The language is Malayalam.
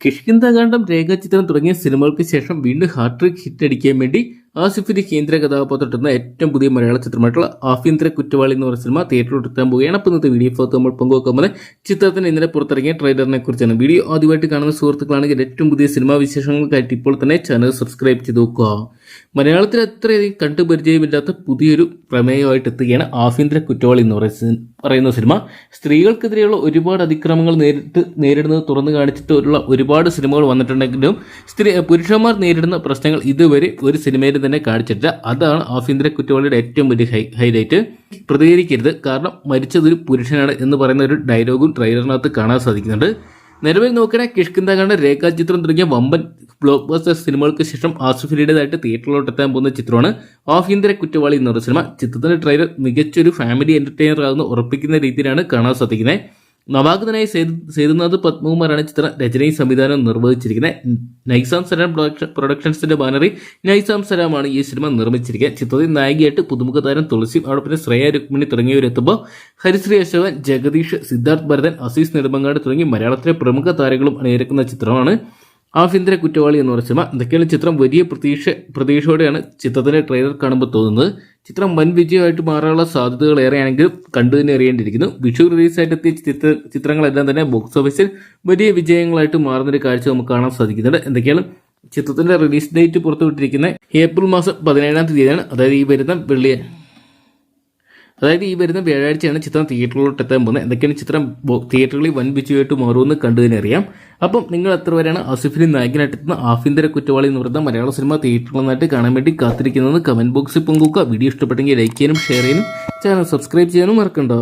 കിഷ്കിന്താകാന്ഡം രേഖാചിത്രം തുടങ്ങിയ സിനിമകൾക്ക് ശേഷം വീണ്ടും ഹാട്രിക് ഹിറ്റ് അടിക്കാൻ വേണ്ടി ആസിഫിന്റെ കേന്ദ്ര കഥാപാത്രത്തുന്ന ഏറ്റവും പുതിയ മലയാള ചിത്രമായിട്ടുള്ള ആഭ്യന്തര കുറ്റവാളി എന്ന് പറഞ്ഞ സിനിമ തിയേറ്ററിൽ എത്താൻ പോവുകയാണ്. അപ്പോൾ ഇന്നത്തെ വീഡിയോ ഭാഗത്ത് നമ്മൾ പങ്കുവെക്കുമ്പോൾ ചിത്രത്തിന് ഇന്നലെ പുറത്തിറങ്ങിയ ട്രെയിലറിനെ കുറിച്ചാണ്. വീഡിയോ ആദ്യമായിട്ട് കാണുന്ന സുഹൃത്തുക്കളാണെങ്കിൽ ഏറ്റവും പുതിയ സിനിമാ വിശേഷങ്ങൾക്കായിട്ട് ഇപ്പോൾ തന്നെ ചാനൽ സബ്സ്ക്രൈബ് ചെയ്ത് നോക്കുക. മലയാളത്തിൽ അത്രയധികം കണ്ടുപരിചയമില്ലാത്ത പുതിയൊരു പ്രമേയമായിട്ട് എത്തുകയാണ് ആഭ്യന്തര കുറ്റവാളി എന്ന് പറയുന്ന പറയുന്ന സിനിമ. സ്ത്രീകൾക്കെതിരെയുള്ള ഒരുപാട് അതിക്രമങ്ങൾ നേരിട്ട് നേരിടുന്നത് തുറന്നു കാണിച്ചിട്ടുള്ള ഒരുപാട് സിനിമകൾ വന്നിട്ടുണ്ടെങ്കിലും സ്ത്രീ പുരുഷന്മാർ നേരിടുന്ന പ്രശ്നങ്ങൾ ഇതുവരെ ഒരു സിനിമയിൽ തന്നെ കാണിച്ചിട്ടില്ല. അതാണ് ആഭ്യന്തര കുറ്റവാളിയുടെ ഏറ്റവും വലിയ ഹൈ ഹൈലൈറ്റ്. പ്രതികരിക്കരുത്. കാരണം മരിച്ചതൊരു പുരുഷനാണ് എന്ന് പറയുന്ന ഒരു ഡയലോഗും ട്രെയിലറിനകത്ത് കാണാൻ സാധിക്കുന്നുണ്ട്. നിലവിൽ നോക്കണ കിഷ്കിന്താകാണ്ട് രേഖാചിത്രം തുടങ്ങിയ വമ്പൻ ബ്ലോക്ക് ബസ്റ്റർ സിനിമകൾക്ക് ശേഷം ആസുഫിലിയുടേതായിട്ട് തിയേറ്ററിലോട്ട് എത്താൻ പോകുന്ന ചിത്രമാണ് ആഭ്യന്തര കുറ്റവാളി എന്നൊരു സിനിമ. ചിത്രത്തിന്റെ ട്രെയിലർ മികച്ചൊരു ഫാമിലി എന്റർടൈനർ ആകുന്ന ഉറപ്പിക്കുന്ന രീതിയിലാണ് കാണാൻ സാധിക്കുന്നത്. നവാഗതനായ സേതു സേതുനാഥ് പത്മകുമാറാണ് ചിത്ര രചനയും സംവിധാനവും നിർവഹിച്ചിരിക്കുന്നത്. നൈസാം സലാം പ്രൊഡക്ഷൻ പ്രൊഡക്ഷൻസിന്റെ ബാനറിൽ നൈസാം സലാമാണ് ഈ സിനിമ നിർമ്മിച്ചിരിക്കുന്നത്. ചിത്രത്തിൽ നായികയായിട്ട് പുതുമുഖ താരം തുളസി അവിടെ പിന്നെ ശ്രേയ രുക്മിണി തുടങ്ങിയവരെത്തുമ്പോൾ ഹരിശ്രീ അശോകൻ ജഗദീഷ് സിദ്ധാർത്ഥ് ഭരതൻ അസീസ് നെടുമങ്ങാട് തുടങ്ങി മലയാളത്തിലെ പ്രമുഖ താരങ്ങളും അണിനിരക്കുന്ന ചിത്രമാണ്. ആഭ്യന്തര കുറ്റവാളി എന്ന് പറഞ്ഞ സിനിമ. എന്തൊക്കെയാണ് ചിത്രം വലിയ പ്രതീക്ഷ പ്രതീക്ഷയോടെയാണ് ചിത്രത്തിന്റെ ട്രെയിലർ കാണുമ്പോൾ തോന്നുന്നത്. ചിത്രം വൻ വിജയമായിട്ട് മാറാനുള്ള സാധ്യതകൾ ഏറെയാണെങ്കിലും കണ്ടു തന്നെ അറിയേണ്ടിയിരിക്കുന്നു. വിഷു റിലീസായിട്ട് എത്തിയ ചിത്ര ചിത്രങ്ങളെല്ലാം തന്നെ ബോക്സ് ഓഫീസിൽ വലിയ വിജയങ്ങളായിട്ട് മാറുന്നൊരു കാഴ്ച നമുക്ക് കാണാൻ സാധിക്കുന്നുണ്ട്. എന്തൊക്കെയാണ് ചിത്രത്തിന്റെ റിലീസ് ഡേറ്റ് പുറത്തുവിട്ടിരിക്കുന്നത്? ഏപ്രിൽ മാസം പതിനേഴാം തീയതിയാണ്. അതായത് ഈ വരുന്ന വെള്ളി അതായത് ഈ വരുന്ന വ്യാഴാഴ്ചയാണ് ചിത്രം തിയേറ്ററിലോട്ട് എത്താൻ പോകുന്നത്. എന്തൊക്കെയാണ് ചിത്രം തിയേറ്ററുകളിൽ വൻ വിജയമായിട്ട് മാറുമെന്ന് കണ്ടു അറിയാം അപ്പം നിങ്ങൾ എത്ര വരെയാണ് ആസിഫിന് നായകനായിട്ട് എത്തുന്ന ആഭ്യന്തര കുറ്റവാളി എന്ന് പറയുന്ന മലയാള സിനിമ തിയേറ്ററിൽ കാണാൻ വേണ്ടി കാത്തിരിക്കുന്നത് കമന്റ് ബോക്സിൽ പങ്കുവെക്കുക. വീഡിയോ ഇഷ്ടപ്പെട്ടെങ്കിൽ ലൈക്ക് ചെയ്യാനും ഷെയർ ചെയ്യാനും ചാനൽ സബ്സ്ക്രൈബ് ചെയ്യാനും മറക്കണ്ട.